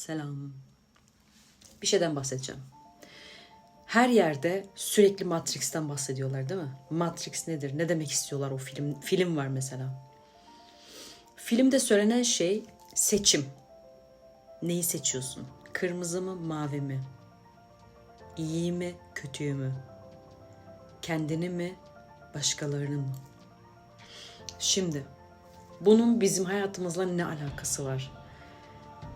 Selam. Bir şeyden bahsedeceğim. Her yerde sürekli Matrix'ten bahsediyorlar değil mi? Matrix nedir? Ne demek istiyorlar o film? Film var mesela. Filmde söylenen şey seçim. Neyi seçiyorsun? Kırmızı mı, mavi mi? İyi mi, kötüyü mü? Kendini mi, başkalarını mı? Şimdi bunun bizim hayatımızla ne alakası var?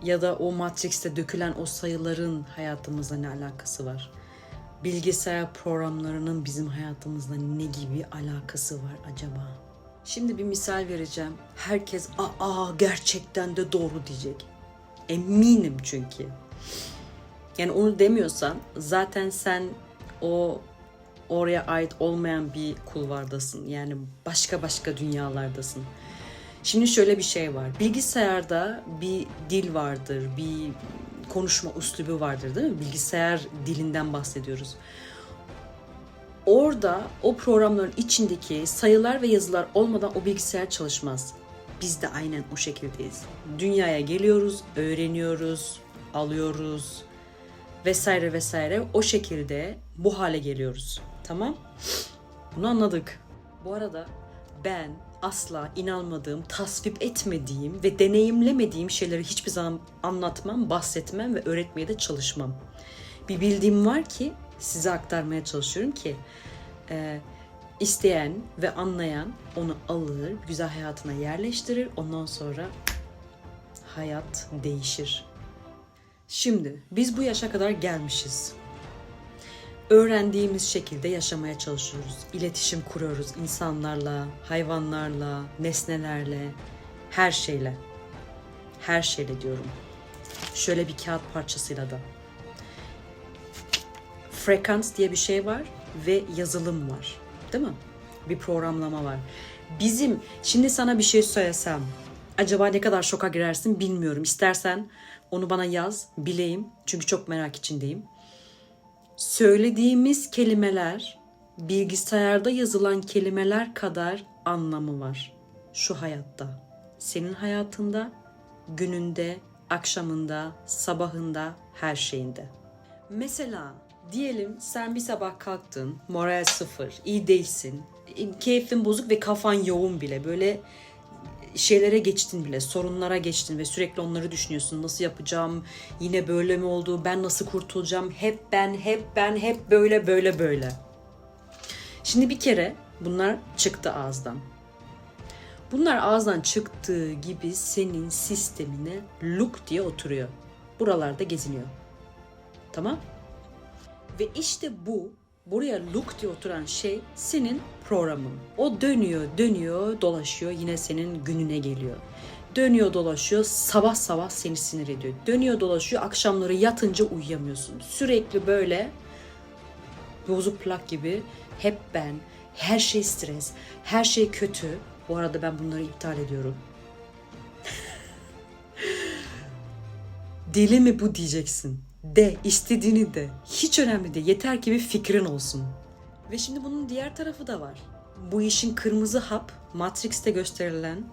Ya da o Matrix'te dökülen o sayıların hayatımızla ne alakası var? Bilgisayar programlarının bizim hayatımızla ne gibi alakası var acaba? Şimdi bir misal vereceğim. Herkes aa gerçekten de doğru diyecek. Eminim çünkü. Yani onu demiyorsan zaten sen o oraya ait olmayan bir kulvardasın. Yani başka başka dünyalardasın. Şimdi şöyle bir şey var. Bilgisayarda bir dil vardır, bir konuşma üslubu vardır değil mi? Bilgisayar dilinden bahsediyoruz. Orada o programların içindeki sayılar ve yazılar olmadan o bilgisayar çalışmaz. Biz de aynen o şekildeyiz. Dünyaya geliyoruz, öğreniyoruz, alıyoruz vesaire vesaire o şekilde bu hale geliyoruz. Tamam? Bunu anladık. Bu arada ben asla inanmadığım, tasvip etmediğim ve deneyimlemediğim şeyleri hiçbir zaman anlatmam, bahsetmem ve öğretmeye de çalışmam. Bir bildiğim var ki size aktarmaya çalışıyorum ki e, isteyen ve anlayan onu alır, güzel hayatına yerleştirir. Ondan sonra hayat değişir. Şimdi biz bu yaşa kadar gelmişiz öğrendiğimiz şekilde yaşamaya çalışıyoruz. İletişim kuruyoruz insanlarla, hayvanlarla, nesnelerle, her şeyle. Her şeyle diyorum. Şöyle bir kağıt parçasıyla da. Frekans diye bir şey var ve yazılım var. Değil mi? Bir programlama var. Bizim şimdi sana bir şey söylesem acaba ne kadar şoka girersin bilmiyorum. İstersen onu bana yaz, bileyim. Çünkü çok merak içindeyim söylediğimiz kelimeler bilgisayarda yazılan kelimeler kadar anlamı var şu hayatta. Senin hayatında, gününde, akşamında, sabahında, her şeyinde. Mesela diyelim sen bir sabah kalktın, moral sıfır, iyi değilsin, keyfin bozuk ve kafan yoğun bile böyle şeylere geçtin bile, sorunlara geçtin ve sürekli onları düşünüyorsun. Nasıl yapacağım? Yine böyle mi oldu? Ben nasıl kurtulacağım? Hep ben, hep ben, hep böyle böyle böyle. Şimdi bir kere bunlar çıktı ağızdan. Bunlar ağızdan çıktığı gibi senin sistemine look diye oturuyor. Buralarda geziniyor. Tamam? Ve işte bu buraya look diye oturan şey senin programın. O dönüyor, dönüyor, dolaşıyor yine senin gününe geliyor. Dönüyor dolaşıyor sabah sabah seni sinir ediyor. Dönüyor dolaşıyor akşamları yatınca uyuyamıyorsun. Sürekli böyle bozuk plak gibi hep ben, her şey stres, her şey kötü. Bu arada ben bunları iptal ediyorum. Deli mi bu diyeceksin. De, istediğini de. Hiç önemli değil. Yeter ki bir fikrin olsun. Ve şimdi bunun diğer tarafı da var. Bu işin kırmızı hap, Matrix'te gösterilen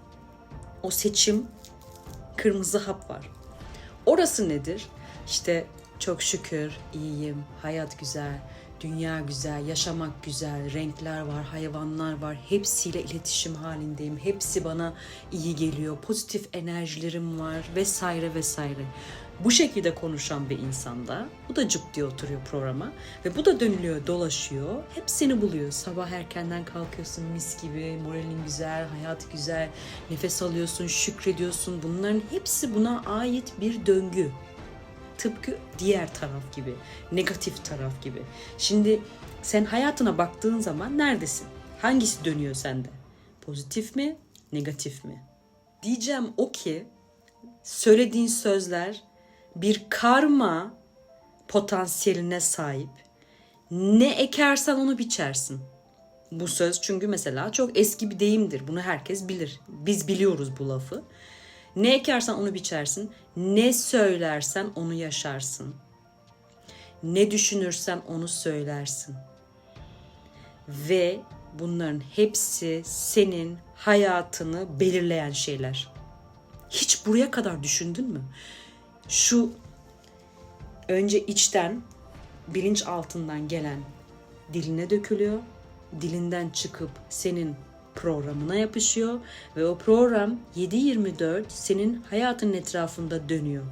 o seçim kırmızı hap var. Orası nedir? İşte çok şükür iyiyim, hayat güzel, dünya güzel, yaşamak güzel, renkler var, hayvanlar var. Hepsiyle iletişim halindeyim. Hepsi bana iyi geliyor. Pozitif enerjilerim var vesaire vesaire. Bu şekilde konuşan bir insanda bu da cıp diye oturuyor programa ve bu da dönülüyor dolaşıyor hepsini buluyor. Sabah erkenden kalkıyorsun mis gibi moralin güzel hayat güzel nefes alıyorsun şükrediyorsun bunların hepsi buna ait bir döngü. Tıpkı diğer taraf gibi negatif taraf gibi. Şimdi sen hayatına baktığın zaman neredesin? Hangisi dönüyor sende? Pozitif mi negatif mi? Diyeceğim o ki söylediğin sözler bir karma potansiyeline sahip. Ne ekersen onu biçersin. Bu söz çünkü mesela çok eski bir deyimdir. Bunu herkes bilir. Biz biliyoruz bu lafı. Ne ekersen onu biçersin. Ne söylersen onu yaşarsın. Ne düşünürsen onu söylersin. Ve bunların hepsi senin hayatını belirleyen şeyler. Hiç buraya kadar düşündün mü? Şu önce içten, bilinç altından gelen diline dökülüyor. Dilinden çıkıp senin programına yapışıyor ve o program 7-24 senin hayatın etrafında dönüyor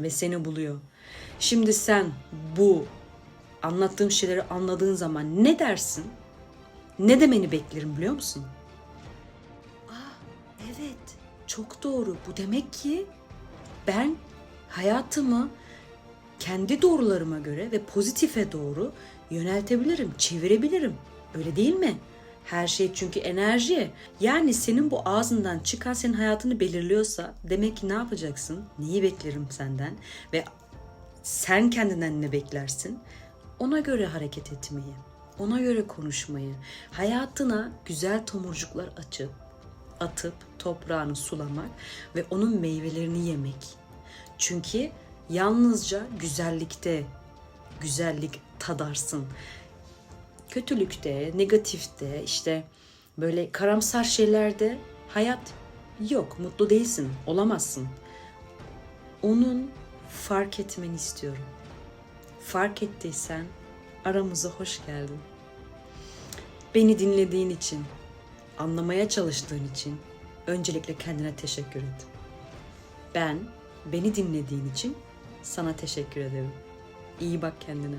ve seni buluyor. Şimdi sen bu anlattığım şeyleri anladığın zaman ne dersin? Ne demeni beklerim biliyor musun? Aa, evet, çok doğru. Bu demek ki ben hayatımı kendi doğrularıma göre ve pozitife doğru yöneltebilirim, çevirebilirim. Öyle değil mi? Her şey çünkü enerji. Yani senin bu ağzından çıkan senin hayatını belirliyorsa demek ki ne yapacaksın? Neyi beklerim senden? Ve sen kendinden ne beklersin? Ona göre hareket etmeyi, ona göre konuşmayı, hayatına güzel tomurcuklar açıp, atıp toprağını sulamak ve onun meyvelerini yemek. Çünkü yalnızca güzellikte güzellik tadarsın. Kötülükte, negatifte, işte böyle karamsar şeylerde hayat yok, mutlu değilsin, olamazsın. Onun fark etmeni istiyorum. Fark ettiysen aramıza hoş geldin. Beni dinlediğin için, anlamaya çalıştığın için öncelikle kendine teşekkür et. Ben beni dinlediğin için sana teşekkür ederim. İyi bak kendine.